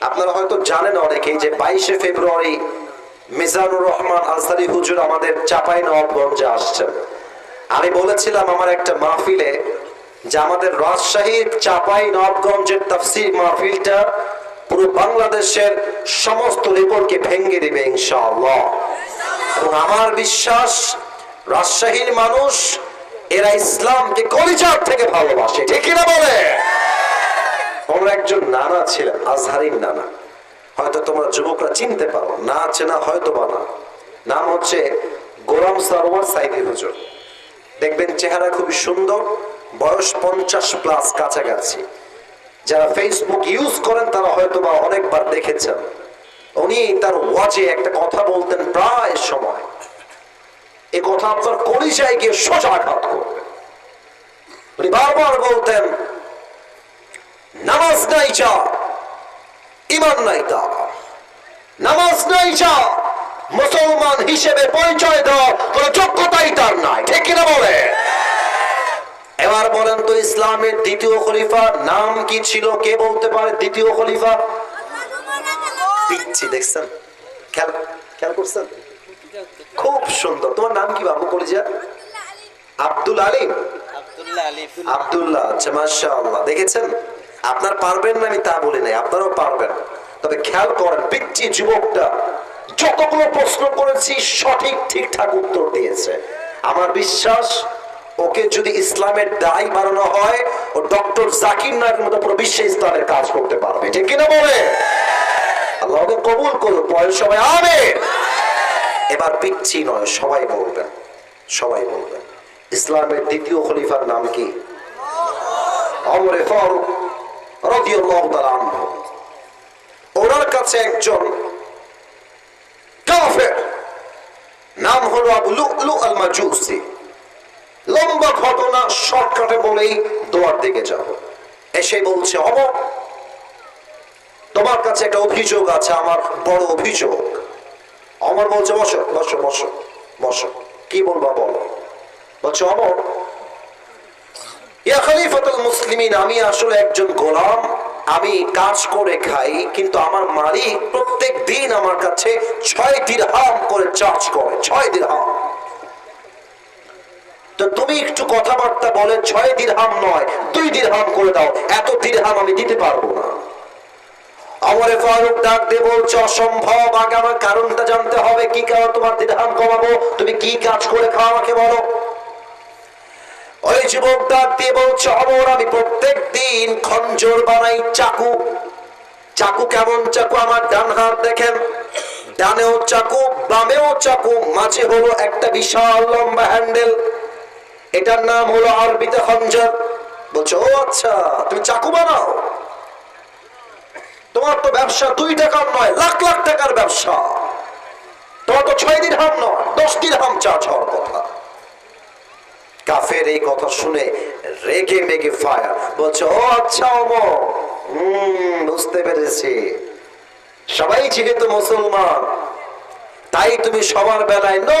আপনারা হয়তো জানেন অনেকেই যে বাইশে ফেব্রুয়ারি মিজানুর রহমান আনসারি হুজুর আমাদের চাপাই নবাবগঞ্জে আসছেন। আমি বলেছিলাম আমার একটা মাহফিলে যে আমাদের রাজশাহীর চাপাই নবাবগঞ্জের তাফসির মাহফিলটা পুরো বাংলাদেশের সমস্ত রেকর্ডকে ভেঙে দেবে ইনশাআল্লাহ। এবং আমার বিশ্বাস রাজশাহীর মানুষ এরা ইসলামকে কলিজার থেকে ভালোবাসে, ঠিক কিনা বলে? ওনার একজন নানা ছিলেন আজহারির নানা। হয়তো তোমরা যুবকরা চিনতে পারো, না চেনা হয়তো বা না। নাম হচ্ছে গোলাম সারোয়ার সাইদি হুজুর। দেখবেন চেহারা খুবই সুন্দর, বয়স পঞ্চাশ প্লাস কাছাকাছি। যারা ফেসবুক ইউজ করেন, তারা হয়তো বা অনেকবার দেখেছেন। উনি তার ওয়াজে একটা কথা বলতেন প্রায় সময়। এই কথা আপনার কলিজায় গিয়ে সোজা আঘাত করবে। উনি বারবার বলতেন নাই যা ইমান নাই তা। নামাজ নাই যা মুসলমান হিসেবে পরিচয় দেওয়া কোন যোগ্যতাই তার নাই। ঠিক কিনা বলে? এবার বলেন তো ইসলামের দ্বিতীয় খলিফা নাম কি ছিল? কে বলতে পারে দ্বিতীয় খলিফা? পিচ্ছি দেখছেন? খেয়াল খেয়াল করছেন? খুব সুন্দর। তোমার নাম কি বাবু? কলিজা? আব্দুল আলিম। আব্দুল্লাহ আচ্ছা মাশাআল্লাহ। দেখেছেন? আপনার পারবেন না, আমি তা বলি নাই, আপনারাও পারবেন। তবে খেয়াল করেন পিচ্ছি যুবকটা যতগুলো প্রশ্ন করেছি, সঠিক, ঠিকঠাক উত্তর দিয়েছে। আমার বিশ্বাস, ওকে যদি ইসলামের দায় বানানো হয়, ও ডক্টর জাকির নায়কের মতো পুরো বিশ্বে ইসলামের কাজ করতে পারবে। ঠিক কিনা বলে? আল্লাহ ওকে কবুল করুক পরের সবাই আমেন। এবার পিচ্ছি নয়, সবাই বলবেন সবাই বলবেন। ইসলামের দ্বিতীয় খলিফার নাম কি? অমরে ফারুক। ওনার কাছে একজন নাম হলো আবু লম্বা ঘটনা, শর্টকাটে বলেই দোয়ার দিকে যাব। এসে বলছে অব তোমার কাছে একটা অভিযোগ আছে, আমার বড় অভিযোগ। অমর বলছে, বসো বসো বসো বসো। কি বলবা বলো? বলছে, অমর আমি আসলে একজন গোলাম, আমি কাজ করে খাই, কিন্তু আমার মালিক প্রত্যেক দিন আমার কাছে ছয় দিরহাম করে চার্জ করে, ছয় দিরহাম তুমি একটু কথাবার্তা বলে, ছয় দিরহাম নয়, দুই দিরহাম করে দাও, এত দিরহাম আমি দিতে পারব না। আমরে ফারুক ডাক দিয়ে বলছে, অসম্ভব, আগে আমার কারণটা জানতে হবে, কি কারণ তোমার দিরহাম কমাবো? তুমি কি কাজ করে খাও আমাকে বলো। ওই যুবক ডাক দিয়ে বলছে, অমর, আমি প্রত্যেক দিন খঞ্জর বানাই চাকু। চাকু কেমন চাকু? আমার ডান হাত দেখেন। ডানেও চাকু, বামেও চাকু, মাঝে হলো একটা বিশাল লম্বা হ্যান্ডেল। এটার নাম হলো আরবিতে খঞ্জর। বলছে, ও আচ্ছা তুমি চাকু বানাও? তোমার তো ব্যবসা দুই টাকার নয়, লাখ লাখ টাকার ব্যবসা। তোমার তো ছয় দিন হাম নয়, দশ দিন হাম চার্জ হওয়ার কথা। কাফের এই কথা শুনে রেগে মেগে ফায়ার। বলছে, ও আচ্ছা অমর হম, বুঝতে পেরেছি। সবাই যেহেতু মুসলমান। তাই তুমি সবার বেলায় নো।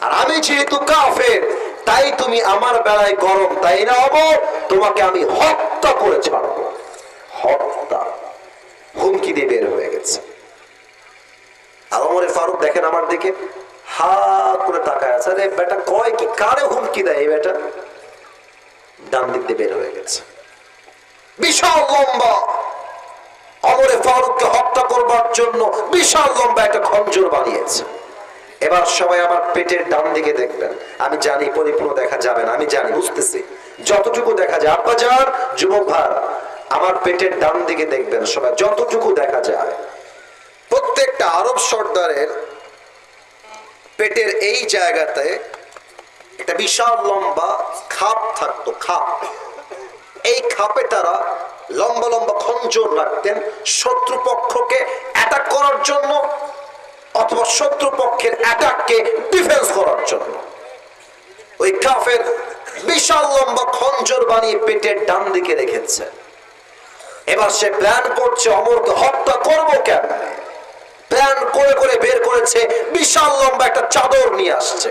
আর আমি যেহেতু কাফের, তাই তুমি আমার বেলায় গরম। তাই না অমর তোমাকে আমি হত্যা করে ছাড়বো। হত্যা। হুমকি দিয়ে বের হয়ে গেছে। আর ওমরে ফারুক দেখেন আমার দিকে। হাত করে তাকায় আছে, আরে বেটা কয় কি, কারে হুমকি দেয় এই বেটা ডান দিয়ে বের হয়ে গেছে। বিশাল লম্বা। অমরে ফারুককে হত্যা করবার জন্য বিশাল লম্বা একটা খঞ্জর বানিয়েছে। এবার সবাই আমার পেটের ডান দিকে দেখবেন। আমি জানি, পরিপূর্ণ দেখা যাবে না, আমি জানি, বুঝতেছি। যতটুকু দেখা যায়, আব্বা যান, যুবক ভাই, আমার পেটের ডান দিকে দেখবেন সবাই, যতটুকু দেখা যায়। প্রত্যেকটা আরব সর্দারের পেটের এই জায়গাতে একটা বিশাল লম্বা খাপ থাকতো, খাপ। এই খাপে তারা লম্বা লম্বা খঞ্জর রাখতেন শত্রুপক্ষকে অ্যাটাক করার জন্য অথবা শত্রুপক্ষের অ্যাটাককে ডিফেন্স করার জন্য। ওই কাফের বিশাল লম্বা খঞ্জর বানিয়ে পেটের ডান দিকে রেখেছে। এবার সে প্ল্যান করছে, অমরকে হত্যা করব কেন প্ল্যান করে করে বের করেছে, বিশাল লম্বা একটা চাদর নিয়ে আসছে।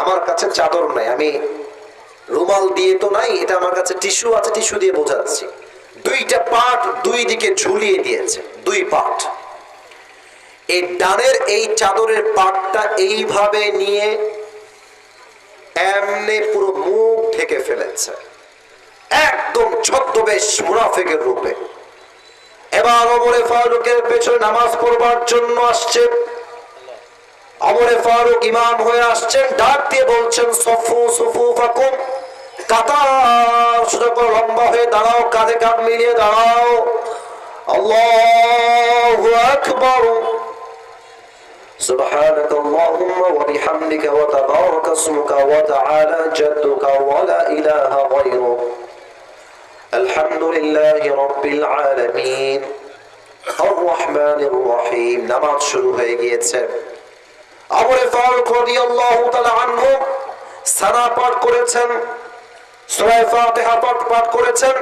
আমার কাছে চাদর নাই, আমি রুমাল দিয়ে তো নাই, এটা আমার কাছে টিস্যু আছে, টিস্যু দিয়ে বোঝাচ্ছি। দুইটা পাট দুই দিকে ঝুলিয়ে দিয়েছে, দুই পাট। এই ডানের এই চাদরের পাটটা এইভাবে নিয়ে এমনি পুরো মুখ ঢেকে ফেলেছে। একদম ছদ্মবেশ মুনাফেকের রূপে। এবার অমরে ফারুকের পেছনে নামাজ পড়বার জন্য আসছে অমরে ফারুক ইমাম হয়ে আসছেন ডাক দিয়ে বলছেন সফু সফু ফাকুম কাতার সোজা করে লম্বা হয়ে দাঁড়াও কাঁধে কাঁধ মিলিয়ে দাঁড়াও আল্লাহু আকবার سبحانك اللهم وبحمدك وتبارك اسمك وتعالى جدك ولا إله غيرك الحمد لله رب العالمين الرحمن الرحيم নামাজ শুরু হয়ে গিয়েছে আমরে ফারুক রাদিয়াল্লাহু তাআলা আনহু সানা পাঠ করেছেন সূরা ফাতিহা পাঠ পাঠ করেছেন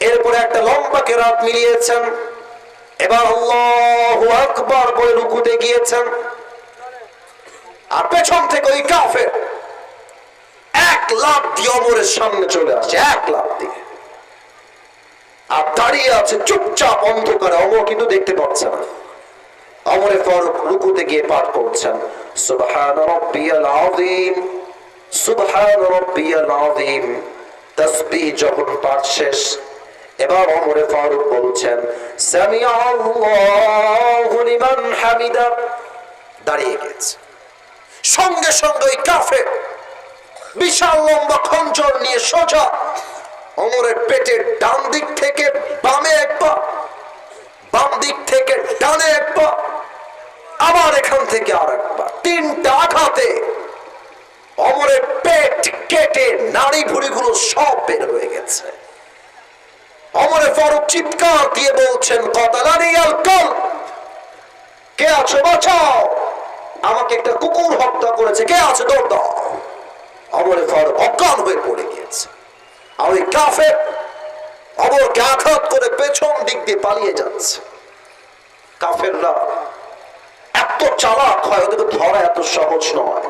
এরপরে একটা লম্বা কেরাত মিলিয়েছেন এবার আল্লাহু আকবার বলে রুকুতে গিয়েছেন আর পেছন থেকে ওই কাফের এক লাভ দিয়ে অমরের সামনে চলে আসে এক লাভ দিয়ে আর দাঁড়িয়ে আছে, চুপচাপ অন্ধকারে। অমর কিন্তু দেখতে পাচ্ছে না। অমরে ফারুক রুকুতে গিয়ে পাঠ করছেন, সুবহান রাব্বিয়াল আযীম, সুবহান রাব্বিয়াল আযীম। তাসবিহ যখন পাঠ শেষ, এবার অমরে ফারুক বলছেন আল্লাহু লিমান হামিদা। দাঁড়িয়ে গেছে। সঙ্গে সঙ্গে ওই বিশাল লম্বা খঞ্জর নিয়ে সোজা অমরের পেটের ডান দিক থেকে বামে এক পা, বাম দিক থেকে ডানে এক পা, আবার এখান থেকে আর এক পা। তিনটা আঘাতে অমরের পেট কেটে নাড়ি ভুড়িগুলো সব বের হয়ে গেছে। অমরে ফারুক চিৎকার দিয়ে বলছেন কতালানি আল কল কে আছো? বাঁচাও। আমাকে একটা কুকুর হত্যা করেছে। কে আছে? দৌড় দাও। অমরে ফারুক অজ্ঞান হয়ে পড়ে। আর ওই কাফের অমরকে আঘাত করে পেছন দিক দিয়ে পালিয়ে যাচ্ছে। কাফেররা এত চালাক হয় ওদেরকে ধরা এত সহজ নয়।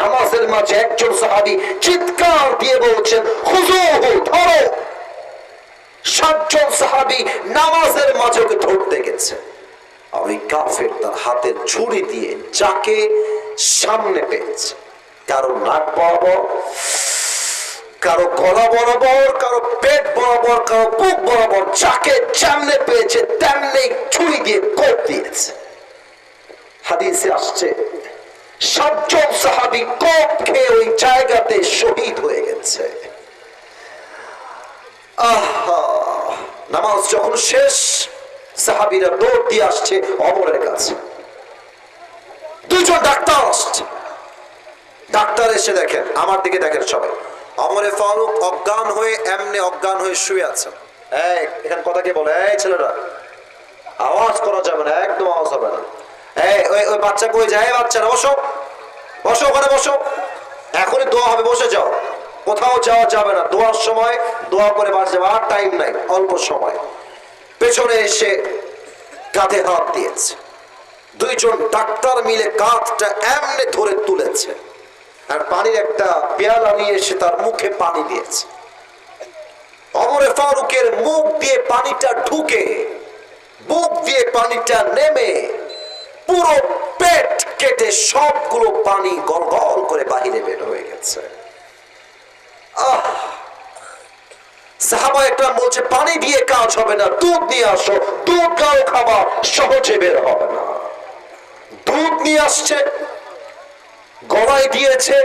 নামাজের মাঝে একজন সাহাবি চিৎকার দিয়ে বলছেন হুজুহু ধরো। সাতজন সাহাবি নামাজের মাঝে ওকে ধরতে গেছে। ওই কাফের তার হাতের ছুরি দিয়ে যাকে সামনে পেয়েছে। কারও নাক বরাবর কারও গলা বরাবর, কারও পেট বরাবর, কারও বুক বরাবর, যাকে যেমনে পেয়েছে তেমনি ছুরি দিয়ে কোপ দিয়েছে। হাদিসে আসছে, সাতজন সাহাবি কোপ খেয়ে ওই জায়গাতে শহীদ হয়ে গেছে। আহা! নামাজ যখন শেষ, সাহাবিরা দৌড় দিয়ে আসছে অমরের কাছে। দুজন ডাক্তার আসছে। ডাক্তার এসে দেখেন, আমার দিকে দেখেন সবাই। অমরে ফারুক অজ্ঞান হয়ে এমনি অজ্ঞান হয়ে শুয়ে আছে। এই, এখানে কথা কে বলে? এই ছেলেরা, আওয়াজ করা যাবে না, একদম আওয়াজ হবে না। এই, ওই ওই বাচ্চা কই যায়? বাচ্চারা, বসো। বসো ওখানে, বসো। এখনই দোয়া হবে, বসে যাও। কোথাও যাওয়া যাবে না। দোয়ার সময় দোয়া করে যাবে, আর টাইম নাই, অল্প সময়। পেছনে এসে কাঁধে হাত দিয়েছে। দুইজন ডাক্তার মিলে কাঁধটা এমনি ধরে তুলেছে। আর পানির একটা পেয়ালা নিয়ে এসে তার মুখে পানি দিয়েছে। অমরে ফারুকের মুখ দিয়ে পানিটা ঢুকে, বুক দিয়ে পানিটা নেমে, পুরো পেট কেটে সবগুলো পানি গল করে বাহিরে বের হয়ে গেছে। আহ! সাহাবা একটা বলছে, পানি দিয়ে কাজ হবে না, দুধ নিয়ে আসো, দুধ গাও খাবার সহজে বের হবে না। দুধ নিয়ে আসছে গলায় দিয়েছে,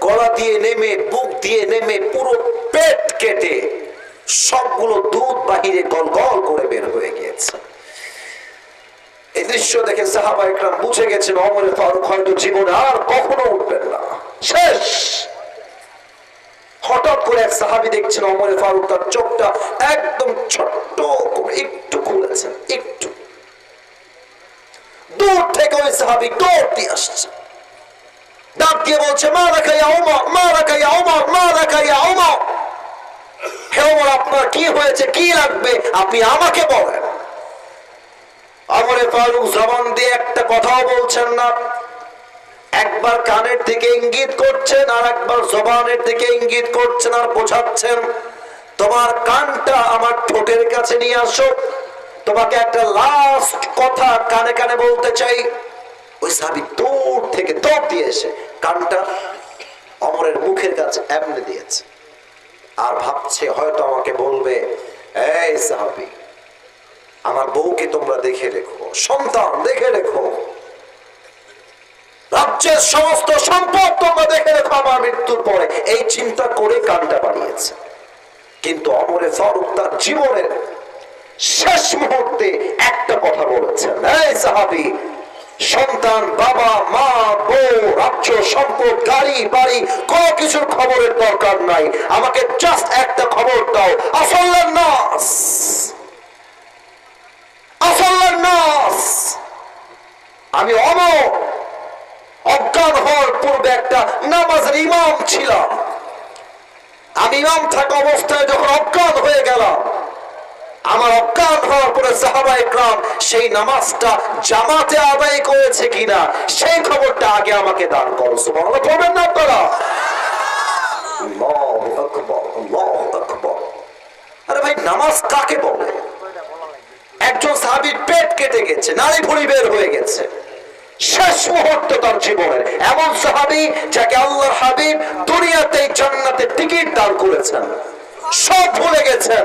গলা দিয়ে নেমে, বুক দিয়ে নেমে, পুরো পেট কেটে সবগুলো দুধ বাহিরে গল গল করে বের হয়ে গিয়েছে। এই দৃশ্য দেখে সাহাবা একরাম বুঝে গেছেন অমরে ফারুক হয়তো জীবনে আর কখনো উঠবেন না। শেষ! হঠাৎ করে এক সাহাবি দেখছেন অমরে ফারুক তার চোখটা একদম ছোট্ট করে একটু খুলেছেন একটু। দূর থেকে ওই সাহাবি দৌড় দিয়ে আসছে। ডাক বলছে মা রাখা ইয়া ওমর মা রাখা ইয়া ওমর মা রাখা ইয়া ওমর হে ওমর আপনার কি হয়েছে? কি লাগবে? আপনি আমাকে বলেন। আমরে ফারুক জবান দিয়ে একটা কথাও বলছেন না। একবার কানের দিকে ইঙ্গিত করছেন আর একবার জবানের দিকে ইঙ্গিত করছেন আর বোঝাচ্ছেন, তোমার কানটা আমার ঠোঁটের কাছে নিয়ে আসো। তোমাকে একটা লাস্ট কথা কানে কানে বলতে চাই। ওই সাবি দূর থেকে দৌড় দিয়ে এসে কানটা অমরের মুখের কাছে এমনি দিয়েছে। আর ভাবছে হয়তো আমাকে বলবে, এই সাহাবি, আমার বউকে তোমরা দেখে রেখো, সন্তান দেখে রেখো। রাজ্যের সমস্ত সম্পদ তোমরা দেখে রেখো আমার মৃত্যুর পরে। এই চিন্তা করে কানটা বাড়িয়েছে। কিন্তু অমরে ফারুক তার জীবনের শেষ মুহূর্তে একটা কথা বলেছেন, এই সাহাবি সন্তান, বাবা, মা, বউ, রাজ্য, সম্পদ, গাড়ি, বাড়ি, কোন কিছুর খবরের দরকার নাই। আমাকে জাস্ট একটা খবর দাও। আসল্লার নাস। আসল্লার নাস। আমি অমর। অজ্ঞান হওয়ার পূর্বে একটা নামাজের ইমাম ছিলাম। আমি ইমাম থাকা অবস্থায় যখন অজ্ঞান হয়ে গেলাম আমার অজ্ঞান হওয়ার পরে সাহাবা ইকরাম সেই নামাজটা জামাতে আদায় করেছে কিনা সেই খবরটা আগে আমাকে দান করো। সুবহানাল্লাহ, পড়বেন না আপনারা? আল্লাহু আল্লাহু আরে ভাই, নামাজ কাকে বলে? একজন সাহাবীর পেট কেটে গেছে, নারী ভুড়ি বের হয়ে গেছে। শেষ মুহূর্ত তার জীবনের। এমন সাহাবি যাকে আল্লাহর হাবিব দুনিয়াতে জান্নাতে টিকিট দান করেছেন। সব ভুলে গেছেন।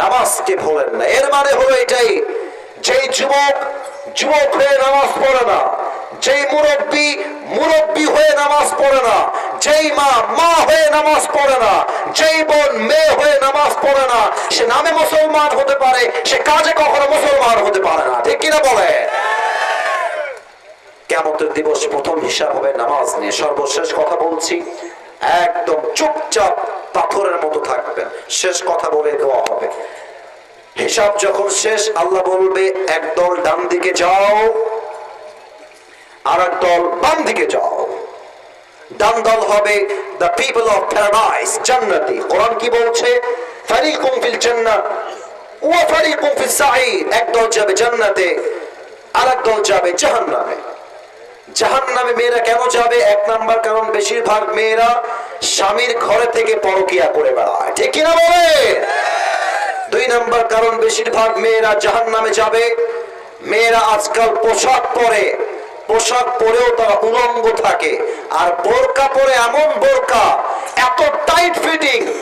নামাজকে ভুলেন না। এর মানে হলো এটাই, যেই যুবক যুবক হয়ে নামাজ পড়ে না, যেই মুরব্বী মুরব্বী হয়ে নামাজ পড়ে না, যেই মা মা হয়ে নামাজ পড়ে না, যেই বোন, মেয়ে হয়ে নামাজ পড়ে না, সে নামে মুসলমান হতে পারে, সে কাজে কখনো মুসলমান হতে পারে না। ঠিক কিনা বলে কেমতের দিবস প্রথম হিসাব হবে নামাজ নিয়ে। সর্বশেষ কথা বলছি, একদম চুপচাপ পাথরের মতো থাকবেন শেষ কথা বলে দেওয়া হবে। হিসাব যখন শেষ, আল্লাহ বলবে একদল ডান দিকে যাও আর দল বাম দিকে যাও। দল হবে দ্য পিপল অফ প্যারাডাইস জান্নাতি। কোরআন কি বলছে? জান্নাত ওয়া ফারিকুম একদল যাবে জান্নাতে আর দল যাবে জাহান্নামে। জাহান নামে মেয়েরা কেন যাবে? এক নাম্বার কারণ, বেশিরভাগ মেয়েরা স্বামীর ঘরে থেকে পরকিয়া করে বেড়ায়। ঠিক কিনা বলে দুই নাম্বার কারণ, বেশিরভাগ মেয়েরা জাহান নামে যাবে। মেয়েরা আজকাল পোশাক পরে। পোশাক পরেও তারা উলঙ্গ থাকে। আর বোরকা পরে এমন বোরকা, এত টাইট ফিটিং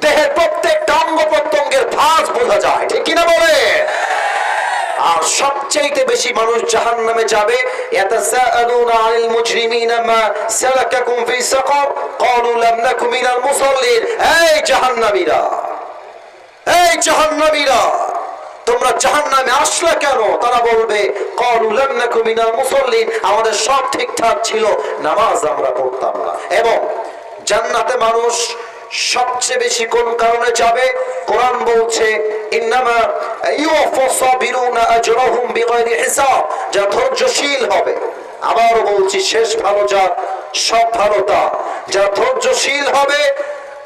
দেহের প্রত্যেকটা অঙ্গ প্রত্যঙ্গের ভাঁজ বোঝা যায়। ঠিক কিনা বলে আর সবচাইতে বেশি মানুষ জাহান নামে যাবে মুসাল্লিন। এই তোমরা জাহান্নামে আসলে কেন? তারা বলবে নাকু আমাদের সব ঠিকঠাক ছিল, নামাজ আমরা পড়তাম না। এবং জান্নাতে মানুষ সবচেয়ে বেশি কোন কারণে যাবে? কোরআন বলছে, ইন্নামা যা ধৈর্যশীল হবে। আবারও বলছি, শেষ ভালো যা, সব ভালো তা। যা ধৈর্যশীল হবে,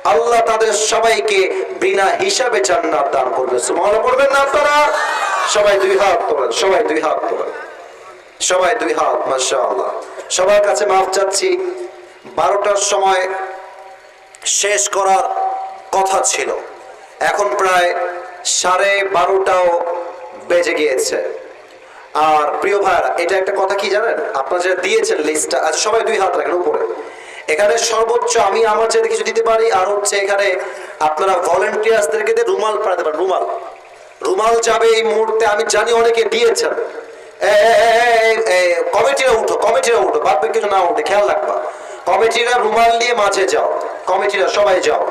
আল্লাহ তাদের সবাইকে বিনা হিসাবে জান্নাত দান করবে। সুবহানাল্লাহ পড়বেন না আপনারা? সবাই দুই হাত তোলেন, সবাই দুই হাত তোলেন। সবাই দুই হাত, মাশাআল্লাহ। সবার কাছে মাফ চাচ্ছি। বারোটার সময় শেষ করার কথা ছিল। এখন প্রায় সাড়ে বারোটাও বেজে গিয়েছে। আর প্রিয় ভাইরা এটা একটা কথা কি জানেন? আপনারা যেটা দিয়েছেন লিস্টটা আচ্ছা সবাই দুই হাত রাখেন উপরে। এখানে সর্বোচ্চ আমি আমার যেতে কিছু দিতে পারি, আর হচ্ছে এখানে আপনারা ভলেন্টিয়ার্সদেরকে দিয়ে রুমাল পাঠাতে পারেন, রুমাল। রুমাল যাবে এই মুহূর্তে, আমি জানি অনেকে দিয়েছেন। কমিটিরা উঠো কমিটিরা উঠো, বাদ কিছু না উঠে, খেয়াল রাখবা। কমিটিরা রুমাল নিয়ে মাঝে যাও। কমিটিরা সবাই যাও।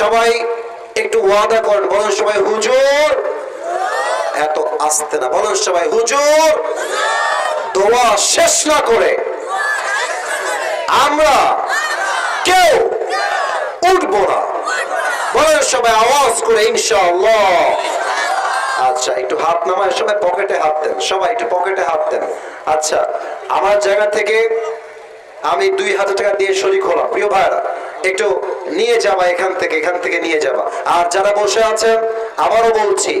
সবাই একটু ওয়াদা করেন, বলেন সবাই, হুজুর! এত আসতে না, বলেন সবাই, হুজুর! দোয়া শেষ না করে আমরা কেউ উঠবো না। বলেন সবাই, আওয়াজ করে, ইনশাআল্লাহ। আচ্ছা একটু হাত নামায়, সবাই পকেটে হাত দেন, সবাই একটু পকেটে হাত দেন। আচ্ছা আমার জায়গা থেকে আমি দুই হাজার টাকা দিয়ে শরিক হলাম, প্রিয় ভাইরা একটু নিয়ে যাবা এখান থেকে এখান থেকে নিয়ে যাবা। আর যারা বসে আছেন আবারও বলছি,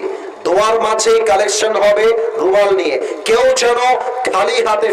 দোয়ার মাঝেই কালেকশন হবে রুমাল নিয়ে। কেউ যেন খালি হাতে